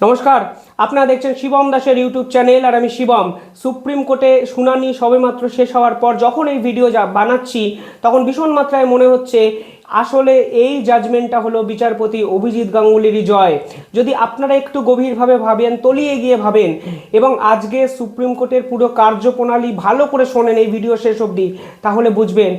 নমস্কার, আপনারা দেখছেন শিবম দাসের ইউটিউব চ্যানেল আর আমি শিবম। সুপ্রিম কোর্টে শুনানি সবেমাত্র শেষ হওয়ার পর যখন এই ভিডিও যা বানাচ্ছি, তখন ভীষণ মাত্রায় মনে হচ্ছে আসলে এই জাজমেন্টটা হলো বিচারপতি অভিজিৎ গাঙ্গুলিরই জয়। যদি আপনারা একটু গভীরভাবে ভাবেন, তলিয়ে গিয়ে ভাবেন, এবং আজকে সুপ্রিম কোর্টের পুরো কার্যপ্রণালী ভালো করে শোনেন এই ভিডিও শেষ অবধি, তাহলে বুঝবেন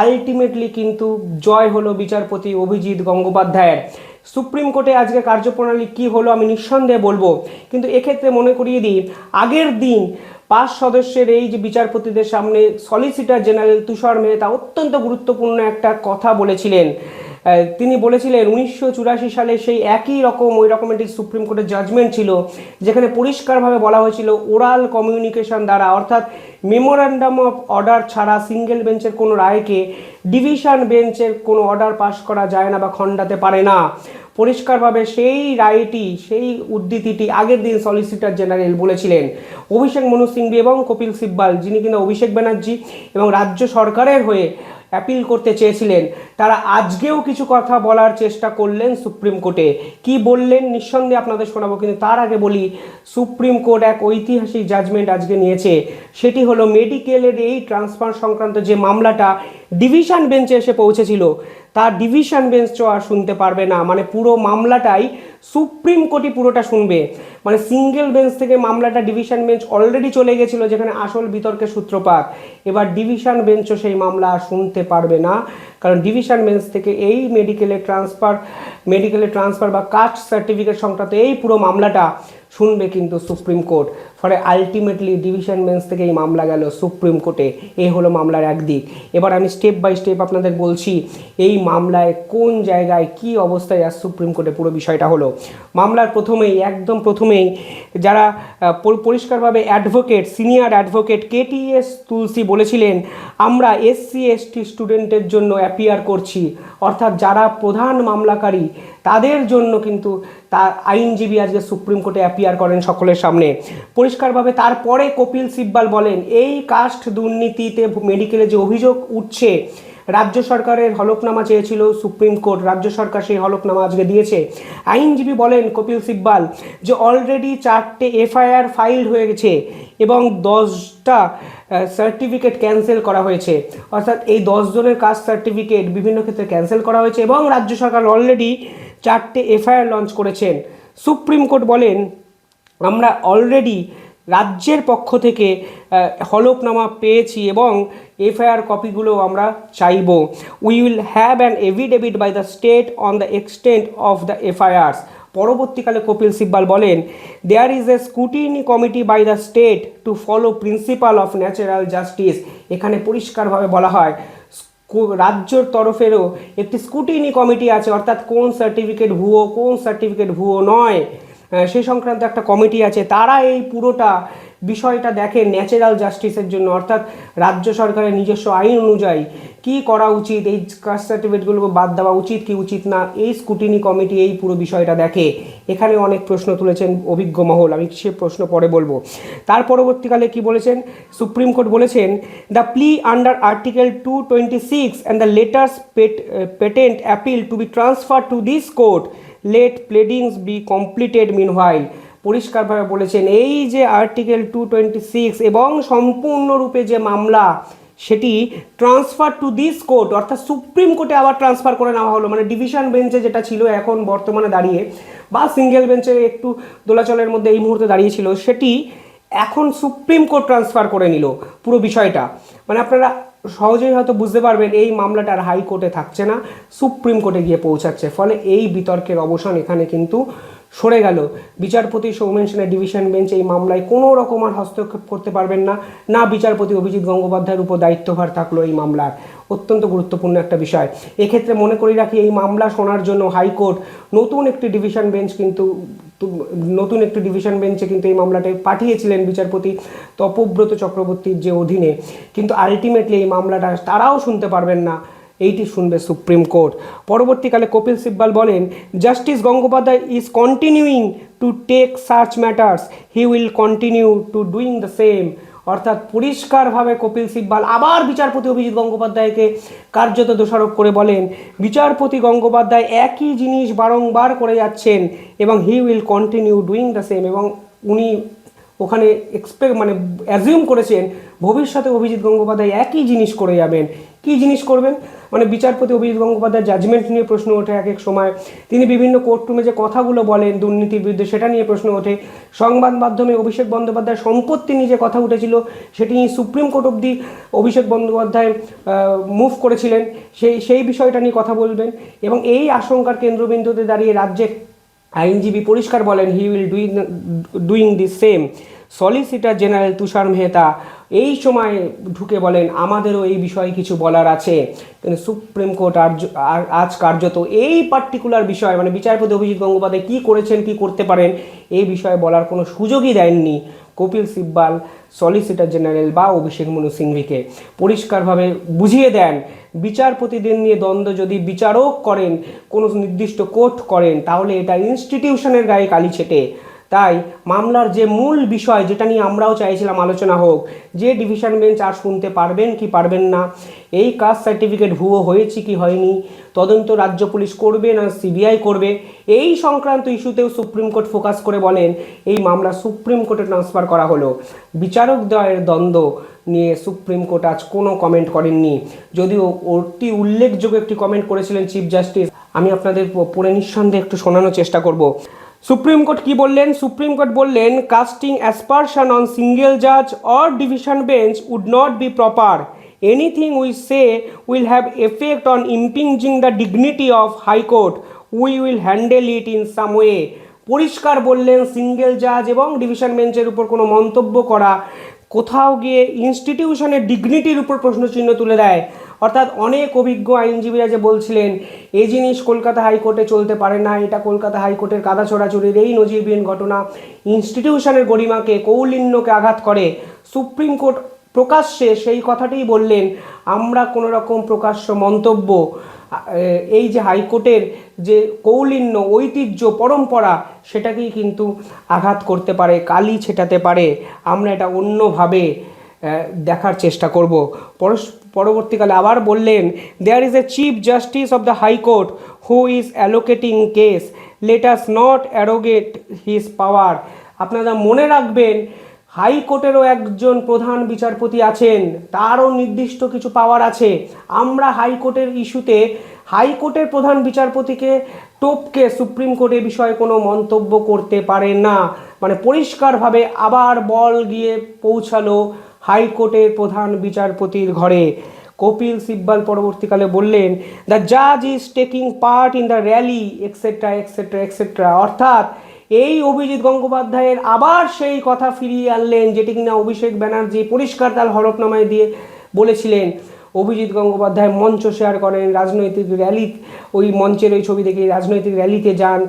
আলটিমেটলি কিন্তু জয় হলো বিচারপতি অভিজিৎ গঙ্গোপাধ্যায়ের। সুপ্রিম কোর্টে আজকে কার্যপ্রণালী কি হলো আমি নিঃসন্দেহে বলব। কিন্তু এক্ষেত্রে মনে করিয়ে দিই, আগের দিন পাঁচ সদস্যের এই যে বিচারপতিদের সামনে সলিসিটর জেনারেল তুষার মেহতা অত্যন্ত গুরুত্বপূর্ণ একটা কথা বলেছিলেন। তিনি বলেছিলেন, উনিশশো চুরাশি সালে সেই একই রকম, ওই রকম একটি সুপ্রিম কোর্টের জাজমেন্ট ছিল, যেখানে পরিষ্কারভাবে বলা হয়েছিল ওরাল কমিউনিকেশন দ্বারা, অর্থাৎ মেমোরান্ডাম অফ অর্ডার ছাড়া সিঙ্গেল বেঞ্চের কোনো রায়কে ডিভিশন বেঞ্চের কোনো অর্ডার পাস করা যায় না বা খণ্ডাতে পারে না। পরিষ্কারভাবে সেই রায়টি, সেই উদ্ধৃতিটি আগের দিন সলিসিটর জেনারেল বলেছিলেন। অভিষেক মনু সিংভি এবং কপিল সিব্বাল, যিনি কিনা অভিষেক ব্যানার্জি এবং রাজ্য সরকারের হয়ে অ্যাপিল করতে চেয়েছিলেন। তারা আজকেও কিছু কথা বলার চেষ্টা করলেন সুপ্রিম কোর্টে। কি বললেন? নিঃসন্দেহে আপনাদের শোনাবো, কিন্তু তার আগে বলি, সুপ্রিম কোর্ট এক ঐতিহাসিক জাজমেন্ট আজকে নিয়েছে। সেটি হলো মেডিকেলের এই ট্রান্সফার সংক্রান্ত যে মামলাটা ডিভিশন বেঞ্চে এসে পৌঁছেছিল। তার ডিভিশন বেঞ্চও আর শুনতে পারবে না। মানে পুরো মামলাটাই সুপ্রিম কোর্টই পুরোটা শুনবে। মানে সিঙ্গেল বেঞ্চ থেকে মামলাটা ডিভিশন বেঞ্চ অলরেডি চলে গেছিল, যেখানে আসল বিতর্কের সূত্রপাত। এবার ডিভিশন বেঞ্চও সেই মামলা শুনতে পারবে না। কারণ ডিভিশন বেঞ্চ থেকে এই মেডিকেলের ট্রান্সফার মেডিকেলের ট্রান্সফার বা কাস্ট সার্টিফিকেট সংক্রান্ত এই পুরো মামলাটা শুনবে কিন্তু সুপ্রিম কোর্ট। ফলে আলটিমেটলি ডিভিশন বেঞ্চ থেকে এই মামলা গেল সুপ্রিম কোর্টে। এই হলো মামলার একদিক। এবার আমি স্টেপ বাই স্টেপ আপনাদের বলছি, এই মামলায় কোন জায়গায় কি অবস্থায় আর সুপ্রিম কোর্টে পুরো বিষয়টা হলো। মামলার প্রথমেই, একদম প্রথমেই যারা পরিষ্কারভাবে advocate senior advocate KTS Tulsi বলেছিলেন, আমরা এসসি এসটি স্টুডেন্টের জন্য অ্যাপিয়ার করছি। অর্থাৎ যারা প্রধান মামলাকারী, তাদের জন্য কিন্তু তার আইনজীবী আজকে সুপ্রিম কোর্টে অ্যাপিয়ার করেন সকলের সামনে। পরিষ্কারভাবে তারপরে কপিল সিব্বাল বলেন, এই কাস্ট দুর্নীতিতে মেডিকেলে যে অভিযোগ উঠছে, রাজ্য সরকারের হলফনামা চেয়েছিল সুপ্রিম কোর্ট, রাজ্য সরকার সেই হলফনামা আজকে দিয়েছে। আইনজীবী বলেন কপিল সিব্বাল যে অলরেডি চারটে এফআইআর ফাইল হয়ে গেছে এবং দশটা সার্টিফিকেট ক্যান্সেল করা হয়েছে। অর্থাৎ এই দশ জনের কাস্ট সার্টিফিকেট বিভিন্ন ক্ষেত্রে ক্যান্সেল করা হয়েছে এবং রাজ্য সরকার অলরেডি চারটে এফআইআর লঞ্চ করেছেন। সুপ্রিম কোর্ট বলেন আমরা অলরেডি রাজ্যের পক্ষ থেকে হলফনামা পেয়েছি এবং এফআইআর কপিগুলো আমরা চাইব। We will have an affidavit by the state on the extent of the FIRs পরবর্তীকালে কপিল সিব্বাল বলেন there is a scrutiny committee by the state to follow principle of natural justice এখানে পরিষ্কারভাবে বলা হয় রাজ্যর তরফেরও একটি স্কুটিনি কমিটি আছে, অর্থাৎ কোন সার্টিফিকেট ভুয়ো, কোন সার্টিফিকেট ভুয়ো নয়। সেই সংক্রান্ত একটা কমিটি আছে, তারা এই পুরোটা বিষয়টা দেখে ন্যাচারাল জাস্টিসের জন্য, অর্থাৎ রাজ্য সরকারের নিজস্ব আইন অনুযায়ী কি করা উচিত, এই কাস্ট সার্টিফিকেটগুলোকে বাদ দেওয়া উচিত কি উচিত না, এই স্কুটিনি কমিটি এই পুরো বিষয়টা দেখে। এখানে অনেক প্রশ্ন তুলেছেন অভিজ্ঞ মহল, আমি সে প্রশ্ন পরে বলব। তার পরবর্তীকালে কি বলেছেন? সুপ্রিম কোর্ট বলেছেন the plea under article two twenty six and the letters patent appeal to be transfer to this court let pleadings be completed meanwhile পরিষ্কারভাবে বলেছেন, এই যে আর্টিকেল টু টোয়েন্টি সিক্স এবং সম্পূর্ণরূপে যে মামলা, সেটি ট্রান্সফার টু দিস কোর্ট অর্থাৎ সুপ্রিম কোর্টে আবার ট্রান্সফার করে নেওয়া হলো। মানে ডিভিশন বেঞ্চে যেটা ছিল, এখন বর্তমানে দাঁড়িয়ে, বা সিঙ্গেল বেঞ্চে একটু দোলাচলের মধ্যে এই মুহূর্তে দাঁড়িয়েছিল সেটি এখন সুপ্রিম কোর্ট ট্রান্সফার করে নিল পুরো বিষয়টা। মানে আপনারা সহজেই হয়তো বুঝতে পারবেন এই মামলাটা আর হাইকোর্টে থাকছে না, সুপ্রিম কোর্টে গিয়ে পৌঁছাচ্ছে। ফলে এই বিতর্কের অবসান এখানে কিন্তু সরে গেল। বিচারপতি সৌমেন সেনের ডিভিশন বেঞ্চ এই মামলায় কোনো রকম আর হস্তক্ষেপ করতে পারবেন না। না বিচারপতি অভিজিৎ গঙ্গোপাধ্যায়ের উপর দায়িত্বভার থাকল এই মামলার। অত্যন্ত গুরুত্বপূর্ণ একটা বিষয়। এক্ষেত্রে মনে করি রাখি, এই মামলা শোনার জন্য হাইকোর্ট নতুন একটি ডিভিশন বেঞ্চ কিন্তু নতুন একটি ডিভিশন বেঞ্চে কিন্তু এই মামলাটা পাঠিয়েছিলেন বিচারপতি তপব্রত চক্রবর্তীর যে অধীনে। কিন্তু আলটিমেটলি এই মামলাটা তারাও শুনতে পারবেন না। এইটি শুনবে সুপ্রিম কোর্ট। পরবর্তীকালে কপিল সিব্বাল বলেন, justice Gangopadhyay is continuing to take search matters he will continue to doing the same অর্থাৎ পরিষ্কারভাবে কপিল সিব্বাল আবার বিচারপতি অভিজিৎ গঙ্গোপাধ্যায়কে কার্যত দোষারোপ করে বলেন, বিচারপতি গঙ্গোপাধ্যায় একই জিনিস বারংবার করে যাচ্ছেন এবং he will continue doing the same এবং উনি ওখানে এক্সপেক্ট মানে অ্যাজিউম করেছেন ভবিষ্যতে অভিজিৎ গঙ্গোপাধ্যায় একই জিনিস করে যাবেন। কী জিনিস করবেন? মানে বিচারপতি অভিজিৎ গঙ্গোপাধ্যায় জাজমেন্ট নিয়ে প্রশ্ন ওঠে এক এক সময়। তিনি বিভিন্ন কোর্টরুমে যে কথাগুলো বলেন দুর্নীতির বিরুদ্ধে, সেটা নিয়ে প্রশ্ন ওঠে। সংবাদ মাধ্যমে অভিষেক বন্দ্যোপাধ্যায় সম্পত্তি নিয়ে যে কথা উঠেছিল, সেটি সুপ্রিম কোর্ট অব্দি অভিষেক বন্দ্যোপাধ্যায় মুভ করেছিলেন। সেই সেই বিষয়টা নিয়ে কথা বলবেন এবং এই আশঙ্কার কেন্দ্রবিন্দুতে দাঁড়িয়ে রাজ্যের আইনজীবী পরিষ্কার বলেন he will doing doing the same solicitor general Tushar Mehta এই সময় ঢুকে বলেন, আমাদেরও এই বিষয়ে কিছু বলার আছে। কিন্তু সুপ্রিম কোর্ট আর আজ কার্যত এই পার্টিকুলার বিষয় মানে বিচারপতি অভিজিৎ গঙ্গোপাধ্যায় কী করেছেন, কী করতে পারেন, এই বিষয়ে বলার কোনো সুযোগই দেননি। কপিল সিব্বাল, সলিসিটর জেনারেল বা অভিষেক মনু সিংভিকে পরিষ্কারভাবে বুঝিয়ে দেন। বিচারপতিদের নিয়ে দ্বন্দ্ব যদি বিচারক করেন, কোনো নির্দিষ্ট কোর্ট করেন, তাহলে এটা ইনস্টিটিউশনের গায়ে কালি ছেটে। তাই মামলার যে মূল বিষয় যেটা নিয়ে আমরাও চাইছিলাম আলোচনা হোক, যে ডিভিশন বেঞ্চ আর শুনতে পারবেন কি পারবেন না, এই কাস্ট সার্টিফিকেট ভুয়ো হয়েছে কি হয়নি, তদন্ত রাজ্য পুলিশ করবে না সিবিআই করবে, এই সংক্রান্ত ইস্যুতেও সুপ্রিম কোর্ট ফোকাস করে বলেন, এই মামলা সুপ্রিম কোর্টে ট্রান্সফার করা হলো। বিচারক দ্বয়ের দ্বন্দ্ব নিয়ে সুপ্রিম কোর্ট আজ কোনো কমেন্ট করেননি। যদিও অতি উল্লেখযোগ্য একটি কমেন্ট করেছিলেন চিফ জাস্টিস আমি আপনাদের পড়ে নিঃসন্দেহে একটু শোনানোর চেষ্টা করব। সুপ্রিম কোর্ট কি বললেন? সুপ্রিম কোর্ট বললেন কাস্টিং অ্যাসপারশন অন সিঙ্গেল জাজ or division bench would not be proper anything we say will have effect on impinging the dignity of high court we will handle it in some way পরিষ্কার বললেন single জাজ এবং division বেঞ্চের উপর কোনো মন্তব্য করা কোথাও গিয়ে ইনস্টিটিউশনের ডিগনিটির উপর প্রশ্নচিহ্ন তুলে দেয়। অর্থাৎ অনেক অভিজ্ঞ আইনজীবীরা যে বলছিলেন, এই জিনিস কলকাতা হাইকোর্টে চলতে পারে না, এটা কলকাতা হাইকোর্টের কাদা ছোড়াছড়ির এই নজিরবিহীন ঘটনা ইনস্টিটিউশনের গরিমাকে, কৌলিন্যকে আঘাত করে। সুপ্রিম কোর্ট প্রকাশ্যে সেই কথাটিই বললেন, আমরা কোনো রকম প্রকাশ্য মন্তব্য এই যে হাইকোর্টের যে কৌলিন্য, ঐতিহ্য, পরম্পরা, সেটাকেই কিন্তু আঘাত করতে পারে, কালি ছেটাতে পারে। আমরা এটা অন্যভাবে দেখার চেষ্টা করব। পরবর্তীকালে আবার বললেন there is a chief justice of the high court who is allocating case let us not arrogate his power আপনারা মনে রাখবেন হাইকোর্টেরও একজন প্রধান বিচারপতি আছেন, তারও নির্দিষ্ট কিছু পাওয়ার আছে। আমরা হাইকোর্টের ইস্যুতে হাইকোর্টের প্রধান বিচারপতিকে টোপকে সুপ্রিম কোর্টে বিষয়ে কোনো মন্তব্য করতে পারে না। মানে পরিষ্কারভাবে আবার বল গিয়ে পৌঁছালো। হাইকোর্টের প্রধান বিচারপতির ঘরে। কপিল সিব্বাল পরবর্তীকালে বললেন দ্য জাজ is taking part in the rally etcetera etcetera etcetera অর্থাৎ, এই অভিজিৎ গঙ্গোপাধ্যায়ের আবার সেই কথা ফিরিয়ে আনলেন, যেটি কিনা অভিষেক ব্যানার্জি পরিষ্কার তার হরফনামায় দিয়ে বলেছিলেন। অভিজিৎ গঙ্গোপাধ্যায় মঞ্চ শেয়ার করেন, রাজনৈতিক র্যালি ওই মঞ্চের ওই ছবি দেখে রাজনৈতিক র্যালিতে যান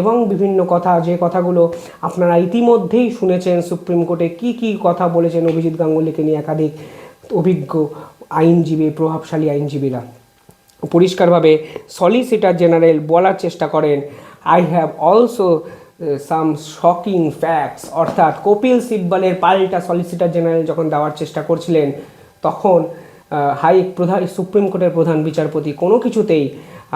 এবং বিভিন্ন কথা, যে কথাগুলো আপনারা ইতিমধ্যেই শুনেছেন সুপ্রিম কোর্টে, কি কি কথা বলেছেন অভিজিৎ গাঙ্গুলিকে নিয়ে একাধিক অভিজ্ঞ আইনজীবী, প্রভাবশালী আইনজীবীরা। পরিষ্কারভাবে সলিসিটার জেনারেল বলার চেষ্টা করেন I have also some shocking facts অর্থাৎ কপিল সিব্বলের পাল্টা সলিসিটার জেনারেল যখন দেওয়ার চেষ্টা করছিলেন, তখন হাই প্রধান, সুপ্রিম কোর্টের প্রধান বিচারপতি কোনো কিছুতেই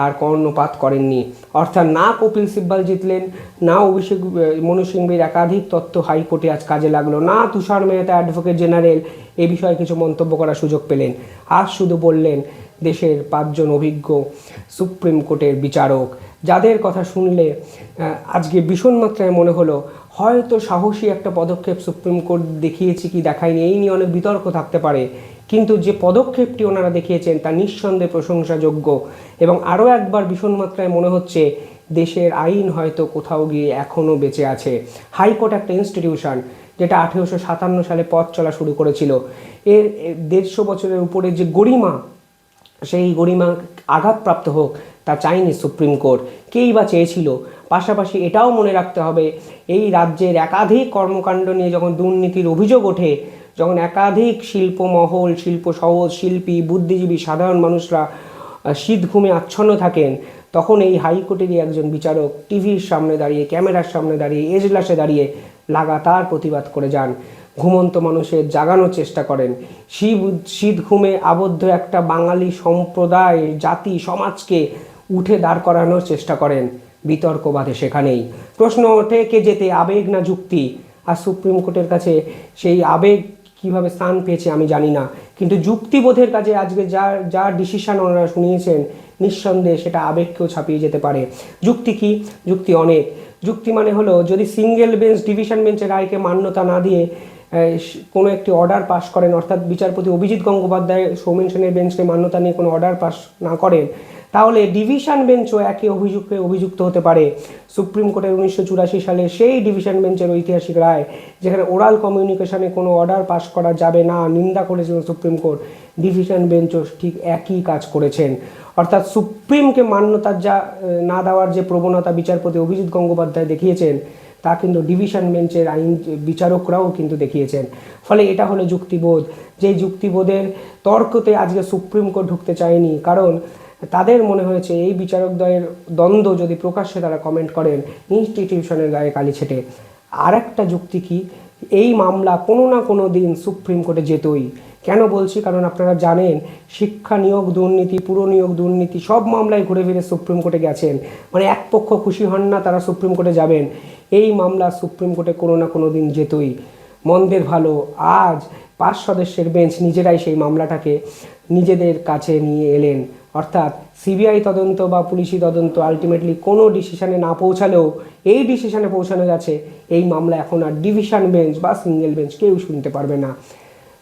আর কর্ণপাত করেননি। অর্থাৎ না কপিল সিব্বাল জিতলেন, না অভিষেক মনু সিংভির একাধিক তত্ত্ব হাইকোর্টে আজ কাজে লাগল, না তুষার মেহতা, অ্যাডভোকেট জেনারেল, এ বিষয়ে কিছু মন্তব্য করার সুযোগ পেলেন। আজ শুধু বললেন, দেশের পাঁচজন অভিজ্ঞ সুপ্রিম কোর্টের বিচারক। যাদের কথা শুনলে আজকে ভীষণ মাত্রায় মনে হলো, হয়তো সাহসী একটা পদক্ষেপ সুপ্রিম কোর্ট দেখিয়েছি কি দেখায়নি, এই নিয়ে অনেক বিতর্ক থাকতে পারে। কিন্তু যে পদক্ষেপটি ওনারা দেখিয়েছেন তা নিঃসন্দেহে প্রশংসাযোগ্য এবং আরও একবার ভীষণ মাত্রায় মনে হচ্ছে দেশের আইন হয়তো কোথাও গিয়ে এখনও বেঁচে আছে। হাইকোর্ট একটা ইনস্টিটিউশন যেটা আঠেরোশো সাতান্ন সালে পথ চলা শুরু করেছিল। এর দেড়শো বছরের উপরে যে গরিমা, সেই গরিমা আঘাতপ্রাপ্ত হোক তা চাইনি সুপ্রিম কোর্ট। কেই বা চেয়েছিল? পাশাপাশি এটাও মনে রাখতে হবে, এই রাজ্যের একাধিক কর্মকাণ্ড নিয়ে যখন দুর্নীতির অভিযোগ ওঠে যখন একাধিক শিল্প মহল শিল্প সহজ, শিল্পী, বুদ্ধিজীবী, সাধারণ মানুষরা শীত ঘুমে আচ্ছন্ন থাকেন, তখন এই হাইকোর্টেরই একজন বিচারক টিভির সামনে দাঁড়িয়ে, ক্যামেরার সামনে দাঁড়িয়ে এজলাসে দাঁড়িয়ে লাগাতার প্রতিবাদ করে যান। ঘুমন্ত মানুষের জাগানোর চেষ্টা করেন। শীত শীত ঘুমে আবদ্ধ একটা বাঙালি সম্প্রদায়, জাতি, সমাজকে উঠে দাঁড় করানোর চেষ্টা করেন। বিতর্ক বাধে সেখানেই। প্রশ্ন ওঠে, কে যেতে আবেগ না যুক্তি? আর সুপ্রিম কোর্টের কাছে সেই আবেগ কীভাবে স্থান পেয়েছে আমি জানি না। কিন্তু যুক্তিবোধের কাজে আজকে যার যার ডিসিশন ওনারা শুনিয়েছেন, নিঃসন্দেহে সেটা আবেগকেও ছাপিয়ে যেতে পারে। যুক্তি কি? যুক্তি অনেক। যুক্তি মানে হলো, যদি সিঙ্গেল বেঞ্চ ডিভিশন বেঞ্চের রায়কে মান্যতা না দিয়ে কোনো একটি অর্ডার পাশ করেন, অর্থাৎ বিচারপতি অভিজিৎ গঙ্গোপাধ্যায়, সৌমেন সেনের বেঞ্চকে মান্যতা নিয়ে কোনো অর্ডার পাশ না করেন, তাহলে ডিভিশন বেঞ্চও একই অভিযোগে অভিযুক্ত হতে পারে। সুপ্রিম কোর্টের উনিশশো চুরাশি সালে সেই ডিভিশন বেঞ্চের ঐতিহাসিক রায়, যেখানে ওরাল কমিউনিকেশনে কোনো অর্ডার পাস করা যাবে না, নিন্দা করেছিল সুপ্রিম কোর্ট। ডিভিশন বেঞ্চও ঠিক একই কাজ করেছেন। অর্থাৎ সুপ্রিমকে মান্যতার যা না দেওয়ার যে প্রবণতা বিচারপতি অভিজিৎ গঙ্গোপাধ্যায় দেখিয়েছেন তা কিন্তু ডিভিশন বেঞ্চের আইন বিচারকরাও কিন্তু দেখিয়েছেন। ফলে এটা হলো যুক্তিবোধ। যে যুক্তিবোধের তর্কতে আজকে সুপ্রিম কোর্ট ঢুকতে চায়নি, কারণ তাদের মনে হয়েছে এই বিচারকদ্বয়ের দ্বন্দ্ব যদি প্রকাশ্যে তারা কমেন্ট করেন ইনস্টিটিউশনের গায়ে কালি ছেটে। আর একটা যুক্তি কি? এই মামলা কোনো না কোনো দিন সুপ্রিম কোর্টে যেতই। কেন বলছি? কারণ আপনারা জানেন, শিক্ষা নিয়োগ, দুর্নীতি, পুরো নিয়োগ, দুর্নীতি সব মামলায় ঘুরে ফিরে সুপ্রিম কোর্টে গেছেন। মানে এক পক্ষ খুশি হন না, তারা সুপ্রিম কোর্টে যাবেন। এই মামলা সুপ্রিম কোর্টে কোনো না কোনো দিন যেতই। মন্দের ভালো, আজ পাঁচ সদস্যের বেঞ্চ নিজেরাই সেই মামলাটাকে নিজেদের কাছে নিয়ে এলেন। অর্থাৎ সিবিআই তদন্ত বা পুলিশি তদন্ত আলটিমেটলি কোনো ডিসিশানে না পৌঁছালেও, এই ডিসিশানে পৌঁছানো গেছে। এই মামলা এখন আর ডিভিশন বেঞ্চ বা সিঙ্গেল বেঞ্চ কেউ শুনতে পারবে না।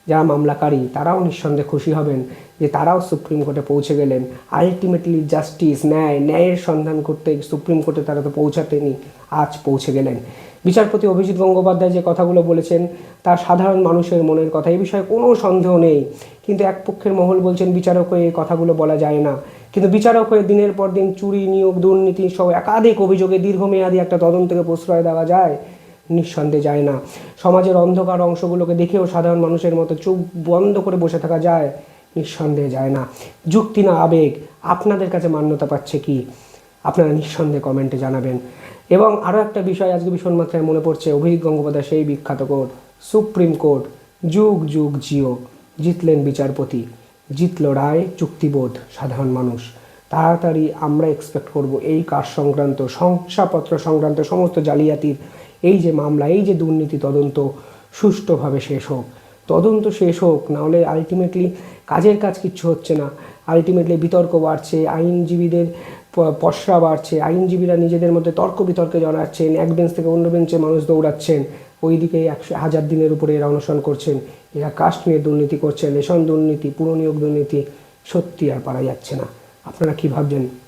যারা মামলাকারী, তারাও নিঃসন্দেহে খুশি হবেন যে তারাও সুপ্রিম কোর্টে পৌঁছে গেলেন। আলটিমেটলি জাস্টিস ন্যায়, ন্যায়ের সন্ধান করতে সুপ্রিম কোর্টে তারা তো পৌঁছাতেনি, আজ পৌঁছে গেলেন। বিচারপতি অভিজিৎ গঙ্গোপাধ্যায় যে কথাগুলো বলেছেন, তা সাধারণ মানুষের মনের কথা এই বিষয়ে কোনো সন্দেহ নেই। কিন্তু এক পক্ষের মহল বলছেন, বিচারক হয়ে এই কথাগুলো বলা যায় না। কিন্তু বিচারক হয়ে দিনের পর দিন চুরি, নিয়োগ, দুর্নীতি সহ একাধিক অভিযোগে দীর্ঘমেয়াদী একটা তদন্তকে প্রশ্রয় দেওয়া যায়। নিঃসন্দেহে যায় না। সমাজের অন্ধকার অংশগুলোকে দেখেও সাধারণ মানুষের মতো চোখ বন্ধ করে বসে থাকা যায়, নিঃসন্দেহে যায় না। যুক্তি না, আবেগ, আপনাদের কাছে মান্যতা পাচ্ছে কি? আপনারা নিঃসন্দেহে কমেন্টে জানাবেন। এবং আরও একটা বিষয় আজকে ভীষণ মাত্রায় মনে পড়ছে, অভিজিৎ গঙ্গোপাধ্যায় সেই বিখ্যাত কোর্ট, সুপ্রিম কোর্ট, যুগ যুগ, জিও, জিতলেন বিচারপতি, জিতল রায়, চুক্তিবোধ, সাধারণ মানুষ। তাড়াতাড়ি আমরা এক্সপেক্ট করব এই কাজ সংক্রান্ত শংসাপত্র সংক্রান্ত সমস্ত জালিয়াতির এই যে মামলা, এই যে দুর্নীতি তদন্ত সুষ্ঠুভাবে শেষ হোক, তদন্ত শেষ হোক নাহলে আলটিমেটলি কাজের কাজ কিচ্ছু হচ্ছে না। আলটিমেটলি বিতর্ক বাড়ছে, আইনজীবীদের প- পসরা বাড়ছে, আইনজীবীরা নিজেদের মধ্যে তর্ক বিতর্কে জড়াচ্ছেন, এক বেঞ্চ থেকে অন্য বেঞ্চে মানুষ দৌড়াচ্ছেন, ওইদিকে একশো হাজার দিনের উপরে এরা অনশন করছেন, এরা কাস্ট নিয়ে দুর্নীতি করছেন রেশন দুর্নীতি পুরো নিয়োগ দুর্নীতি সত্যি আর পারা যাচ্ছে না। আপনারা কি ভাবছেন?